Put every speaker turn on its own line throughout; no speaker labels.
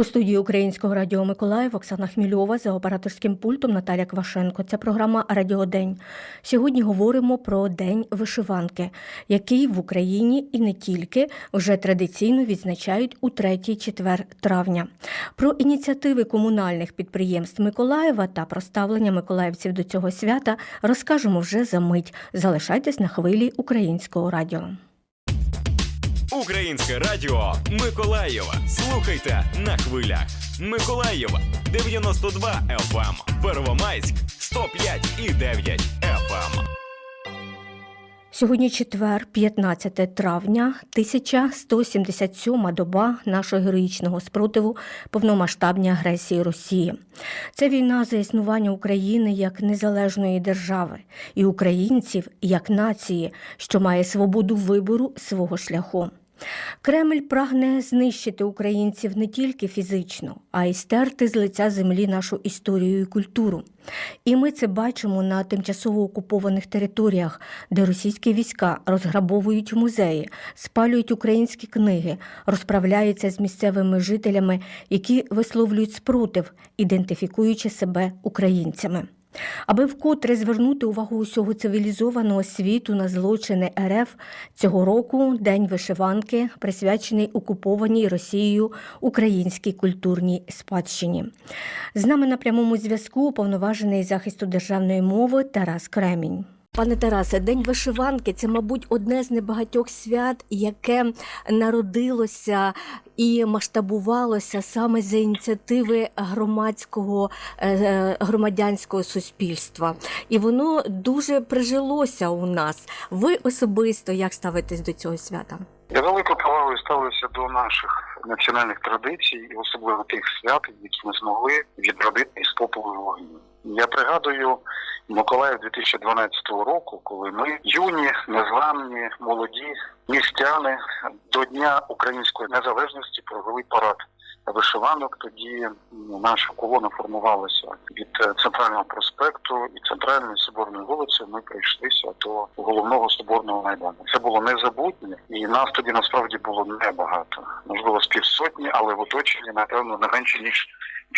У студії Українського радіо Миколаїв Оксана Хмільова за операторським пультом Наталя Квашенко. Це програма Радіодень. Сьогодні говоримо про День вишиванки, який в Україні і не тільки вже традиційно відзначають у третій четвер травня. Про ініціативи комунальних підприємств Миколаєва та про ставлення миколаївців до цього свята розкажемо вже за мить. Залишайтесь на хвилі українського радіо.
Українське радіо Миколаєва. Слухайте на хвилях. Миколаєва 92 FM, Первомайськ 105 і 9 FM.
Сьогодні четвер, 15 травня, 1177 доба нашого героїчного спротиву повномасштабній агресії Росії. Це війна за існування України як незалежної держави і українців як нації, що має свободу вибору свого шляху. Кремль прагне знищити українців не тільки фізично, а й стерти з лиця землі нашу історію і культуру. І ми це бачимо на тимчасово окупованих територіях, де російські війська розграбовують музеї, спалюють українські книги, розправляються з місцевими жителями, які висловлюють спротив, ідентифікуючи себе українцями. Аби вкотре звернути увагу усього цивілізованого світу на злочини РФ цього року День вишиванки присвячений окупованій Росією українській культурній спадщині. З нами на прямому зв'язку уповноважений захисту державної мови Тарас Кремінь. Пане Тарасе, День вишиванки це, мабуть, одне з небагатьох свят, яке народилося і масштабувалося саме за ініціативи громадського е, громадянського суспільства. І воно дуже прижилося у нас. Ви особисто як ставитесь до цього свята?
Я великою повагою ставлюся до наших національних традицій, і особливо тих свят, які ми змогли відродити із топової вогні. Я пригадую Миколаїв 2012 року, коли ми юні, незламні, молоді містяни до Дня української незалежності провели парад вишиванок. Тоді ну, наша колона формувалася від е, центрального проспекту і центральної соборної вулиці. Ми прийшлися до головного соборного майдану. Це було незабутнє, і нас тоді насправді було небагато, можливо, з півсотні, але в оточенні напевно не менше ніж.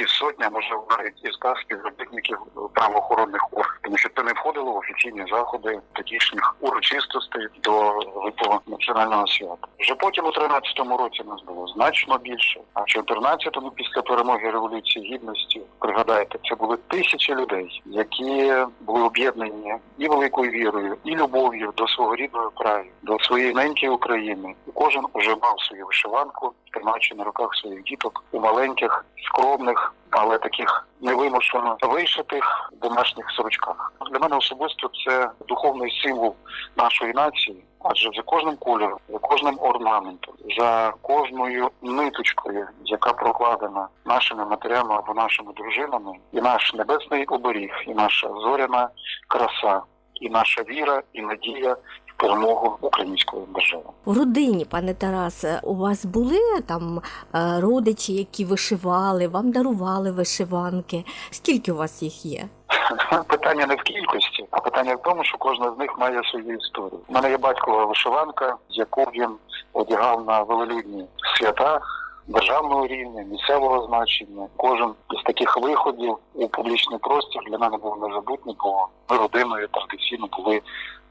Півсотня, може навіть із ста співробітників правоохоронних органів, тому що це не входило в офіційні заходи тодішніх урочистостей до великого національного свята. Вже потім у 13-му році нас було значно більше. А в 14-му, після перемоги революції гідності, пригадайте, це були тисячі людей, які були об'єднані і великою вірою, і любов'ю до свого рідного краю, до своєї неньки України. І кожен уже мав свою вишиванку, тримаючи на руках своїх діток у маленьких, скромних, але таких невимушено вишитих домашніх сорочках. Для мене особисто це духовний символ нашої нації. Адже за кожним кольором, за кожним орнаментом, за кожною ниточкою, яка прокладена нашими матерями або нашими дружинами, і наш небесний оберіг, і наша зоряна краса, і наша віра, і надія перемогу української держави.
В родині, пане Тарасе, у вас були там е, родичі, які вишивали, вам дарували вишиванки. Скільки у вас їх є?
Питання не в кількості, а питання в тому, що кожна з них має свою історію. У мене є батькова вишиванка, яку він одягав на велелюдні свята державного рівня, місцевого значення. Кожен із таких виходів у публічний простір для мене був незабутній, бо ми родиною традиційно були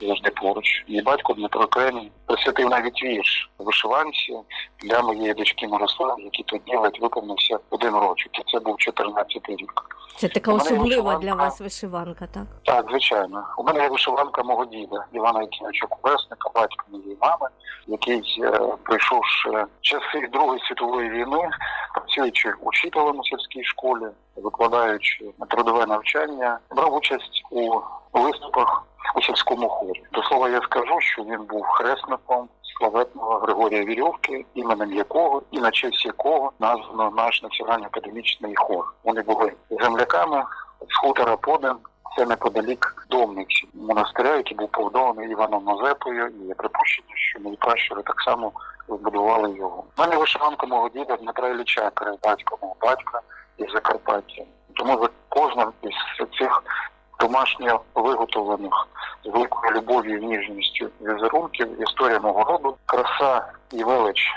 завжди поруч. Мій батько Дмитро Кремінь присвятив навіть вірш вишиванці для моєї дочки Мирослави, який тоді ледь виповнився один рочок. І це був 14 рік.
Це така особлива
вишиванка.
для вас вишиванка, так?
Так, звичайно. У мене є вишиванка мого діда Івана Якимовича Кубесника, батька моєї мами, який, е, пройшовши часи Другої світової війни, працюючи учителем у сільській школі, викладаючи трудове навчання, брав участь у виступах у сільському хорі. До слова, я скажу, що він був хресником славетного Григорія Вірьовки, іменем якого і на честь якого названо наш національний академічний хор. Вони були земляками з хутора Поден. Це неподалік Домниці, монастиря, який був побудований Іваном Мазепою, і є припущення, що мої пращури так само вибудували його. У мене вишиванка мого діда Дмитра Ілліча, батька мого батька із Закарпаття. Тому за кожним із цих домашньо виготовлених з великою любов'ю і ніжністю візерунків, історія мого роду, краса і велич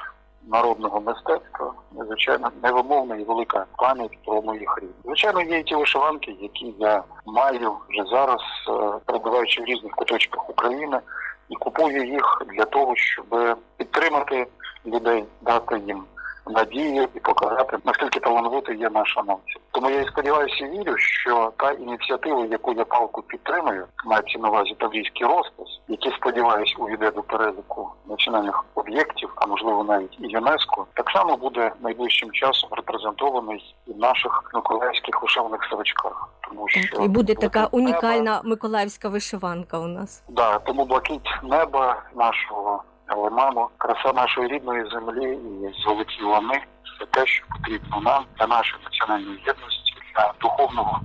народного мистецтва, звичайно, невимовна і велика пам'ять про моїх рідних. Звичайно, є і ті вишиванки, які я маю вже зараз, е, перебуваючи в різних куточках України, і купую їх для того, щоб підтримати людей, дати їм надію і показати, наскільки талановитою є наша нація. Тому я і сподіваюся і вірю, що та ініціатива, яку я палку підтримую, мається на увазі таврійський розпис, який сподіваюся увійде до переліку національних об'єктів, а можливо навіть і ЮНЕСКО, так само буде найближчим часом репрезентований і в наших миколаївських вишиваних савичках. Тому що
і буде така
блакить неба-
унікальна миколаївська вишиванка у нас.
Да, тому блакить неба нашого лиману, краса нашої рідної землі і золоті лани це те, що потрібно нам для нашої національної єдності, для духовного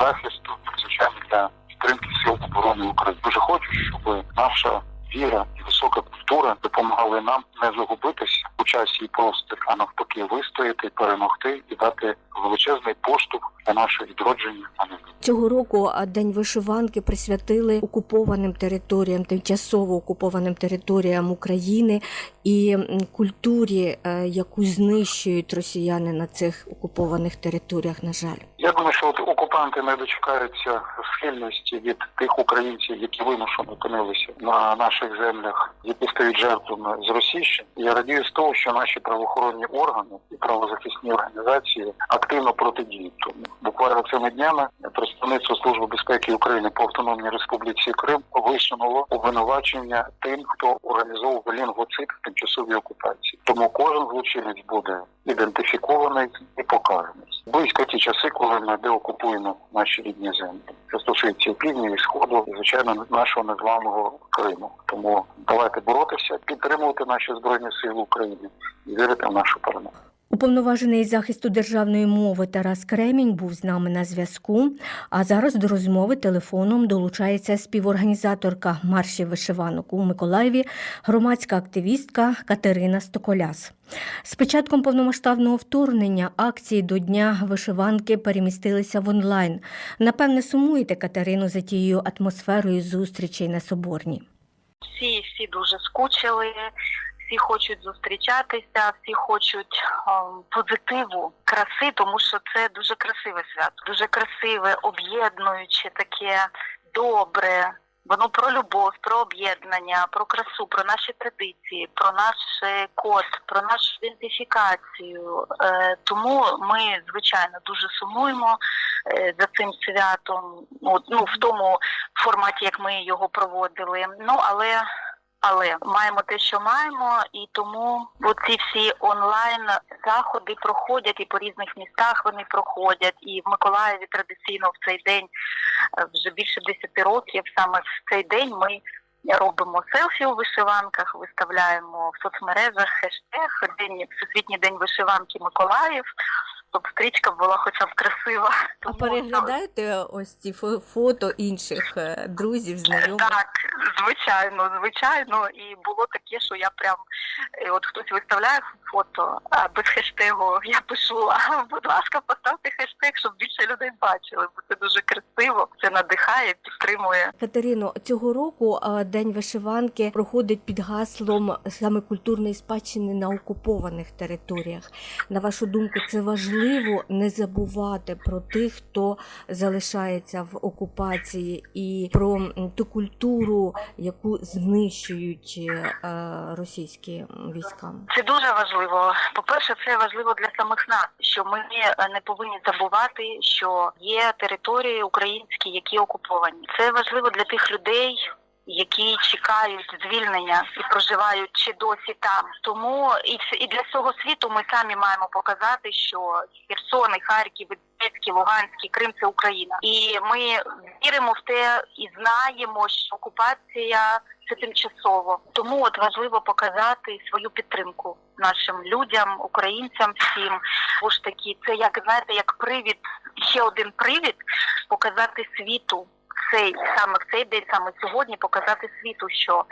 захисту, звичайно, для підтримки сил оборони України. Дуже хочу, щоб наша віра і висока культура допомагали нам не загубитися у часі і просторі, а навпаки вистояти, перемогти і дати величезний поштовх для нашого відродження.
Цього року День вишиванки присвятили окупованим територіям, тимчасово окупованим територіям України і культурі, е, яку знищують росіяни на цих окупованих територіях. На жаль,
Я думаю, що от окупанти не дочекаються схильності від тих українців, які вимушено опинилися на наших землях, які стають жертвами з Росії. Я радію з того, що наші правоохоронні органи і правозахисні організації активно протидіють тому. Буквально цими днями представництво служби безпеки України по автономній республіці Крим висунуло обвинувачення тим, хто організовував лінгоцид в тимчасовій окупації. Тому кожен злочинець буде ідентифікований і покараний. Близько ті часи, коли ми деокупуємо наші рідні землі. Це стосується і півдня і сходу, і звичайно нашого незламного Криму. Тому давайте боротися, підтримувати наші збройні сили України і вірити в нашу перемогу.
Уповноважений захисту державної мови Тарас Кремінь був з нами на зв'язку. А зараз до розмови телефоном долучається співорганізаторка маршів вишиванок у Миколаєві, громадська активістка Катерина Стоколяс. З початком повномасштабного вторгнення акції до Дня вишиванки перемістилися в онлайн. Напевне, сумуєте Катерину за тією атмосферою зустрічей на Соборні.
всі всі дуже скучили, всі хочуть зустрічатися, всі хочуть ем, позитиву, краси, тому що це дуже красиве свято, дуже красиве, об'єднуюче, таке добре. Воно про любов, про об'єднання, про красу, про наші традиції, про наш е, код, про нашу ідентифікацію. Е, тому ми, звичайно, дуже сумуємо е, за цим святом. От, ну, в тому форматі, як ми його проводили. Ну але але маємо те, що маємо, і тому оці всі онлайн заходи проходять і по різних містах вони проходять. І в Миколаєві традиційно в цей день е, вже більше 10 років. Саме в цей день ми. Робимо селфі у вишиванках, виставляємо в соцмережах хештег День Всесвітній день вишиванки Миколаїв, щоб стрічка була хоча б красива.
А
Тому,
переглядаєте ось ці фото інших е, друзів, знайомих?
Так, звичайно, звичайно. І було таке, що я прям е, от хтось виставляє фото а без хештегу. Я пишу, а будь ласка, поставте хештег, щоб більше людей бачили, бо це дуже красиво, це надихає, підтримує.
Катерино, цього року День вишиванки проходить під гаслом саме культурної спадщини на окупованих територіях. На вашу думку, це важливо не забувати про тих, хто залишається в окупації, і про ту культуру, яку знищують е, російські війська.
Це дуже важливо. По-перше, це важливо для самих нас, що ми не повинні забувати, що є території українські, які окуповані. Це важливо для тих людей. Які чекають звільнення і проживають чи досі там, тому і і для всього світу ми самі маємо показати, що Херсон, і Харків, і Донецьк, і Луганський, Крим це Україна, і ми віримо в те і знаємо, що окупація це тимчасово. Тому от важливо показати свою підтримку нашим людям, українцям всім. Бо ж таки, це як знаєте, як привід, ще один привід показати світу. Цей саме в цей день, саме сьогодні, показати світу, що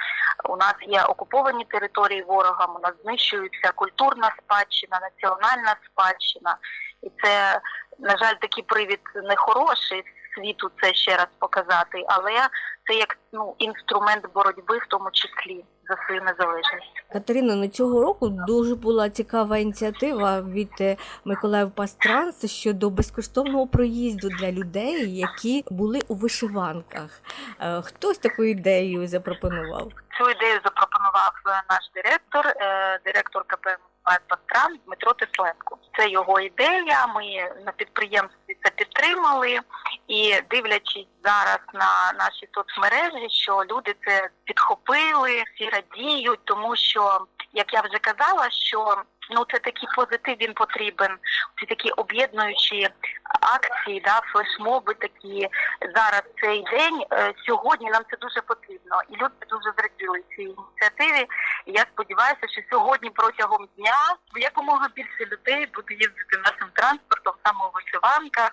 у нас є окуповані території ворогам, у нас знищується культурна спадщина, національна спадщина, і це на жаль такий привід нехороший світу це ще раз показати, але це як ну інструмент боротьби, в тому числі за свою незалежність.
Катерина, ну цього року дуже була цікава ініціатива від е, Миколаїв Пастранс щодо безкоштовного проїзду для людей, які були у вишиванках. Е, Хтось таку ідею запропонував?
Цю ідею запропонував е, наш директор, директор КП Пастран Дмитро Тесленко. Це його ідея. Ми на підприємстві це підтримали. І дивлячись зараз на наші соцмережі, що люди це підхопили, всі радіють, тому що, як я вже казала, що ну це такий позитив він потрібен. Ці такі об'єднуючі акції, да, флешмоби такі зараз цей день. Е, Сьогодні нам це дуже потрібно, і люди дуже зраділи цій ініціативі. І я сподіваюся, що сьогодні протягом дня якомога більше людей буде їздити нашим транспортом саме у вишиванках,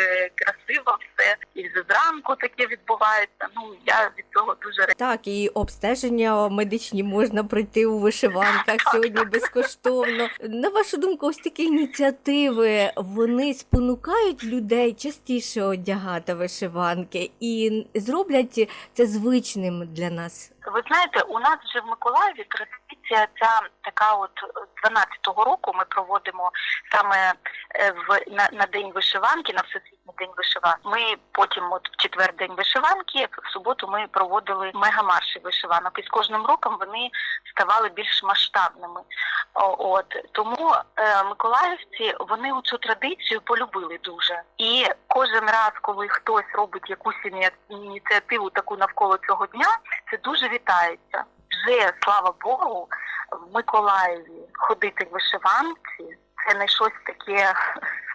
буде красиво все. І вже зранку таке відбувається. Ну я від цього дуже радію.
Так, і обстеження медичні можна пройти у вишиванках сьогодні безкоштовно. На вашу думку, ось такі ініціативи вони спонукають людей частіше одягати вишиванки і зроблять це звичним для нас.
Ви знаєте, у нас вже в Миколаєві традиція ця така, от з 12-го року ми проводимо саме е, в на, на день вишиванки, на всесвітній день вишиванки. Ми потім, от в четвер день вишиванки, в суботу ми проводили мегамарші вишиванок. І з кожним роком вони ставали більш масштабними. От тому е, миколаївці вони цю традицію полюбили дуже. І кожен раз, коли хтось робить якусь ініціативу таку навколо цього дня, це дуже вітається. Вже слава Богу, в Миколаєві ходити в вишиванці це не щось таке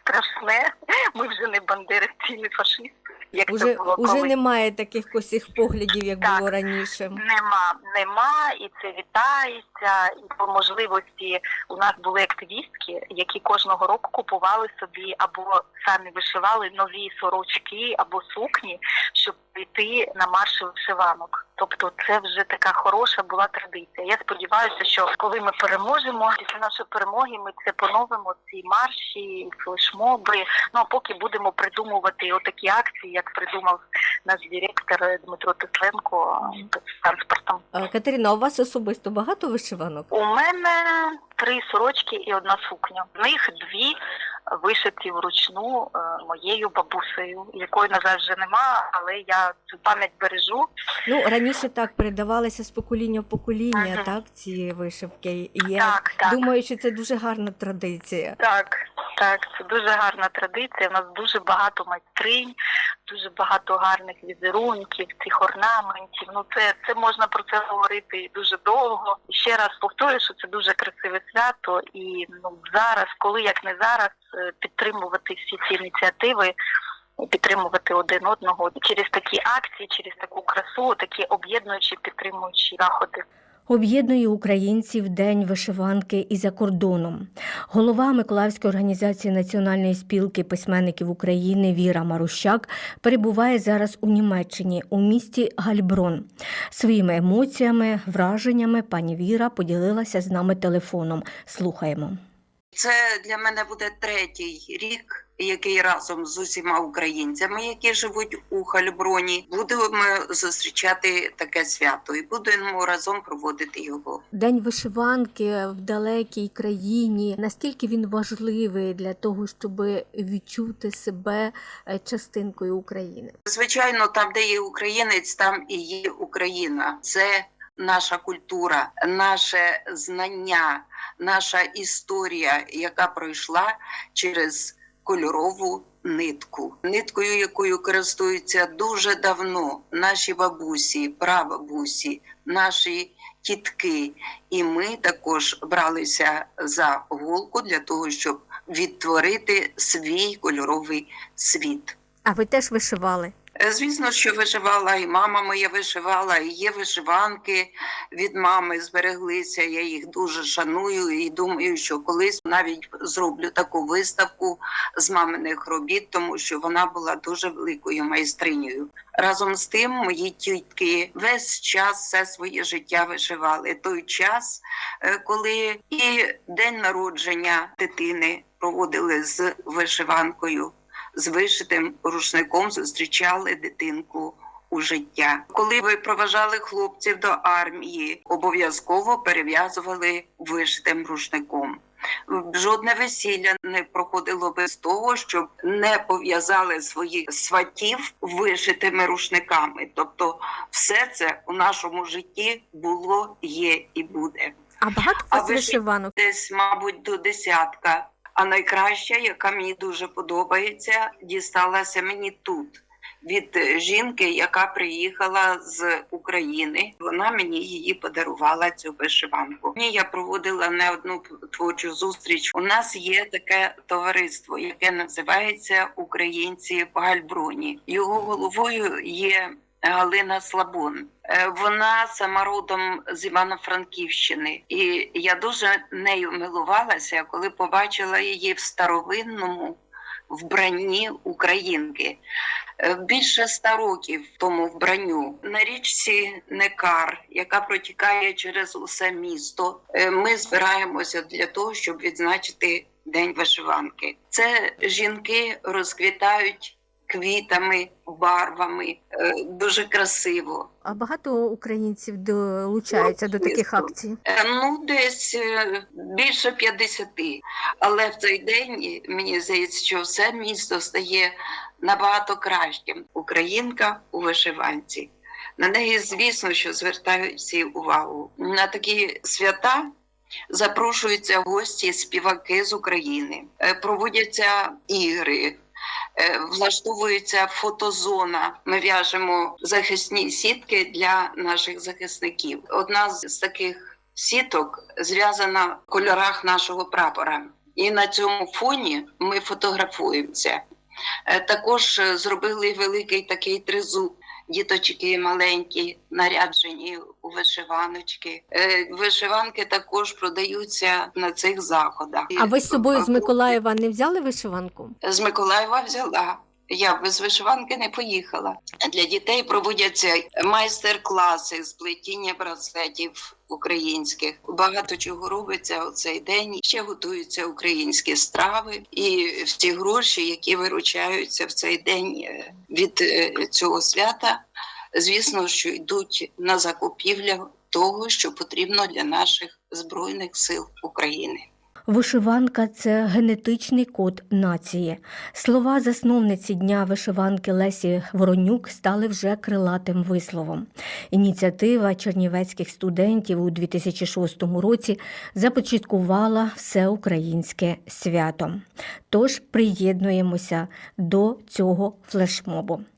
страшне. Ми вже не бандеровці, не фашисти. Як
Уже,
це було
уже
колись.
немає таких косих поглядів, як
Так.
було раніше.
Нема, нема, і це вітається. І по можливості у нас були активістки, які кожного року купували собі або самі вишивали нові сорочки або сукні, щоб йти на марші вишиванок. Тобто, це вже така хороша була традиція. Я сподіваюся, що коли ми переможемо, після нашої перемоги ми це поновимо ці марші, флешмоби. Ну а поки будемо придумувати отакі акції, як придумав наш директор Дмитро Тесленко з транспортом.
Катерина, у вас особисто багато вишиванок?
У мене три сорочки і одна сукня. В них дві вишиті вручну е, моєю бабусею, якої на жаль вже нема, але я цю пам'ять бережу.
Ну раніше так передавалися з покоління в покоління,
Мгм.
так ці вишивки. Я
Так, так.
думаю, що це дуже гарна традиція.
Так, так, це дуже гарна традиція. У нас дуже багато майстринь, дуже багато гарних візерунків, цих орнаментів. Ну це, це можна про це говорити дуже довго. Ще раз повторюю, що це дуже красиве свято. І ну зараз, коли як не зараз, підтримувати всі ці ініціативи. Підтримувати один одного через такі акції, через таку красу, такі об'єднуючі, підтримуючі заходи.
Об'єднує українців День вишиванки і за кордоном. Голова Миколаївської організації Національної спілки письменників України Віра Марущак перебуває зараз у Німеччині у місті Гальброн. Своїми емоціями, враженнями пані Віра поділилася з нами телефоном. Слухаємо.
Це для мене буде третій рік, який разом з усіма українцями, які живуть у Хальброні, будемо зустрічати таке свято і будемо разом проводити його.
День вишиванки в далекій країні. Наскільки він важливий для того, щоб відчути себе е, частинкою України?
Звичайно, там, де є українець, там і є Україна. Це наша культура, наше знання, наша історія, яка пройшла через кольорову нитку, ниткою, якою користуються дуже давно наші бабусі, прабабусі, наші тітки. І ми також бралися за голку для того, щоб відтворити свій кольоровий світ.
А ви теж вишивали?
Е, Звісно, що вишивала, і мама моя вишивала, і є вишиванки від мами збереглися. Я їх дуже шаную і думаю, що колись навіть зроблю таку виставку з маминих робіт, тому що вона була дуже великою майстринею. Разом з тим, мої тітки весь час все своє життя вишивали. Той час, е, коли і день народження дитини проводили з вишиванкою з вишитим рушником зустрічали дитинку у життя. Коли ви проважали хлопців до армії, обов'язково перев'язували вишитим рушником. Жодне весілля не проходило без того, щоб не пов'язали своїх сватів вишитими рушниками. Тобто, все це у нашому житті було, є і буде.
А багато
А
вишиванок?
Десь, мабуть, до десятка. А найкраща, яка мені дуже подобається, дісталася мені тут. Від жінки, яка приїхала з України, вона мені її подарувала цю вишиванку. Ні, я проводила не одну творчу зустріч. У нас є таке товариство, яке називається Українці в Гальброні. Його головою є Галина Слабун. Е, Вона сама родом з Івано-Франківщини, і я дуже нею милувалася, коли побачила її в старовинному вбранні українки. Е, Більше ста років тому вбранню на річці Некар, яка протікає через усе місто. е, Ми збираємося для того, щоб відзначити День вишиванки. Це жінки розквітають квітами, барвами, е, дуже красиво.
А багато українців долучаються до таких акцій?
Е, Ну, десь е, більше 50. Але в цей день мені здається, що все місто стає набагато кращим. Українка у вишиванці. На неї, звісно, що звертають всі увагу. На такі свята запрошуються гості, співаки з України, проводяться ігри. Е, Влаштовується фотозона. Ми в'яжемо захисні сітки для наших захисників. Одна з таких сіток зв'язана в кольорах нашого прапора, і на цьому фоні ми фотографуємося. Е, Також е, зробили великий такий тризуб. Діточки маленькі, наряджені у вишиваночки. Е, Вишиванки також продаються на цих заходах.
А ви з собою з Миколаєва не взяли вишиванку?
З Миколаєва взяла. Я без вишиванки не поїхала. Для дітей проводяться майстер-класи з плетіння браслетів українських. Багато чого робиться у цей день. Ще готуються українські страви, і всі гроші, які виручаються в цей день е, від е, цього свята, звісно, що йдуть на закупівлю того, що потрібно для наших збройних сил України.
Вишиванка це генетичний код нації. Слова засновниці дня вишиванки Лесі Воронюк стали вже крилатим висловом. Ініціатива чернівецьких студентів у 2006 році започаткувала всеукраїнське свято. Тож приєднуємося до цього флешмобу.